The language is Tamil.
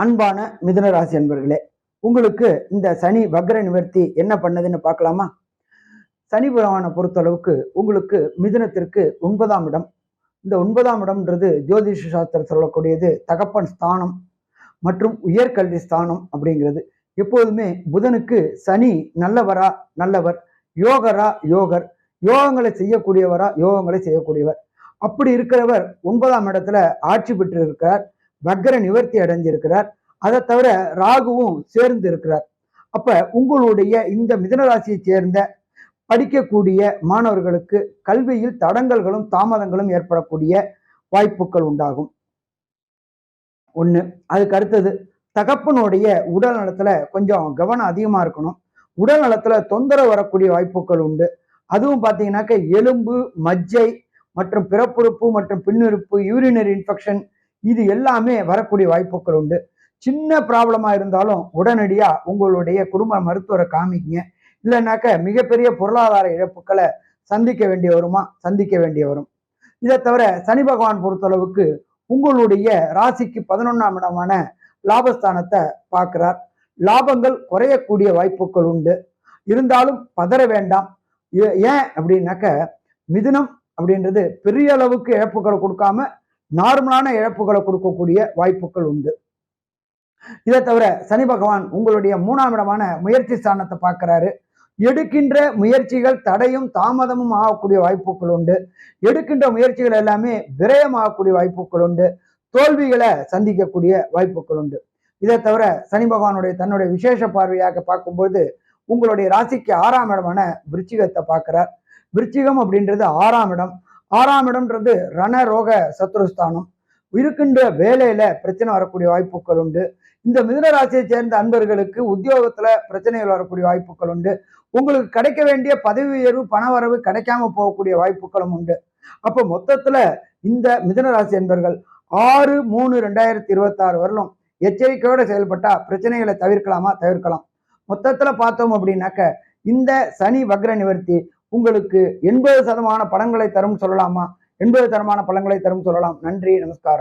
அன்பான மிதுனராசி அன்பர்களே உங்களுக்கு இந்த சனி வக்ர நிவர்த்தி என்ன பண்ணதுன்னு பார்க்கலாமா? சனி பொறுத்த பொறுத்தளவுக்கு உங்களுக்கு மிதுனத்திற்கு ஒன்பதாம் இடம். இந்த ஒன்பதாம் இடம்ன்றது ஜோதிஷ சாஸ்திரம் சொல்லக்கூடியது தகப்பன் ஸ்தானம் மற்றும் உயர்கல்வி ஸ்தானம் அப்படிங்கிறது. எப்போதுமே புதனுக்கு சனி நல்லவரா நல்லவர் யோகரா யோகர். யோகங்களை செய்யக்கூடியவரா யோகங்களை செய்யக்கூடியவர். அப்படி இருக்கிறவர் ஒன்பதாம் இடத்துல ஆட்சி பெற்று இருக்கிறார் வக்கர நிவர்த்தி அடைஞ்சிருக்கிறார். அதை தவிர ராகுவும் சேர்ந்து இருக்கிறார். அப்ப உங்களுடைய இந்த மிதனராசியை சேர்ந்த படிக்கக்கூடிய மாணவர்களுக்கு கல்வியில் தடங்கல்களும் தாமதங்களும் ஏற்படக்கூடிய வாய்ப்புகள் உண்டாகும். ஒண்ணு அதுக்கு அடுத்தது தகப்பனுடைய உடல் நலத்துல கொஞ்சம் கவனம் அதிகமா இருக்கணும். உடல் நலத்துல தொந்தரவு வரக்கூடிய வாய்ப்புகள் உண்டு. அதுவும் பார்த்தீங்கன்னாக்க எலும்பு மஜ்ஜை மற்றும் பிறப்புறுப்பு மற்றும் பின்னிருப்பு யூரினரி இன்ஃபெக்ஷன் இது எல்லாமே வரக்கூடிய வாய்ப்புகள் உண்டு. சின்ன ப்ராப்ளமாக இருந்தாலும் உடனடியாக உங்களுடைய குடும்ப மருத்துவரை காமிக்கிங்க இல்லைனாக்க மிகப்பெரிய பொருளாதார இழப்புகளை சந்திக்க வேண்டிய வருமா சந்திக்க வேண்டிய வரும் இதை தவிர சனி பகவான் பொறுத்தளவுக்கு உங்களுடைய ராசிக்கு பதினொன்றாம் இடமான லாபஸ்தானத்தை பார்க்கிறார். லாபங்கள் குறையக்கூடிய வாய்ப்புகள் உண்டு. இருந்தாலும் பதற வேண்டாம். ஏன் அப்படின்னாக்க மிதுனம் அப்படின்றது பெரிய அளவுக்கு இழப்புகளை கொடுக்காம நார்மலான இழப்புகளை கொடுக்கக்கூடிய வாய்ப்புகள் உண்டு. இதை தவிர சனி பகவான் உங்களுடைய மூணாம் இடமான முயற்சி ஸ்தானத்தை பார்க்கிறாரு. எடுக்கின்ற முயற்சிகள் தடையும் தாமதமும் ஆகக்கூடிய வாய்ப்புகள் உண்டு. எடுக்கின்ற முயற்சிகள் எல்லாமே விரயமாகக்கூடிய வாய்ப்புகள் உண்டு. தோல்விகளை சந்திக்கக்கூடிய வாய்ப்புகள் உண்டு. இதை தவிர சனி பகவானுடைய தன்னுடைய விசேஷ பார்வையாக பார்க்கும்போது உங்களுடைய ராசிக்கு ஆறாம் இடமான விருச்சிகத்தை பார்க்கிறார். விருச்சிகம் அப்படின்றது ஆறாம் இடம். ஆறாம் இடம்ன்றது ரணரோக சத்ருஸ்தானம். இருக்கின்ற வேலையில பிரச்சனை வரக்கூடிய வாய்ப்புகள் உண்டு. இந்த மிதனராசியை சேர்ந்த அன்பர்களுக்கு உத்தியோகத்துல பிரச்சனைகள் வரக்கூடிய வாய்ப்புகள் உண்டு. உங்களுக்கு கிடைக்க வேண்டிய பதவி உயர்வு பணவரவு கிடைக்காம போகக்கூடிய வாய்ப்புகளும் உண்டு. அப்போ மொத்தத்துல இந்த மிதனராசி அன்பர்கள் ஆறு மூணு ரெண்டாயிரத்தி இருபத்தி ஆறு வரலும் எச்சரிக்கையோட செயல்பட்டா பிரச்சனைகளை தவிர்க்கலாமா? தவிர்க்கலாம். மொத்தத்துல பார்த்தோம் அப்படின்னாக்க இந்த சனி வக்ர நிவர்த்தி உங்களுக்கு எண்பது சதமான படங்களை தரும் சொல்லலாமா? எண்பது தரமான பழங்களை தரும் சொல்லலாம். நன்றி நமஸ்காரம்.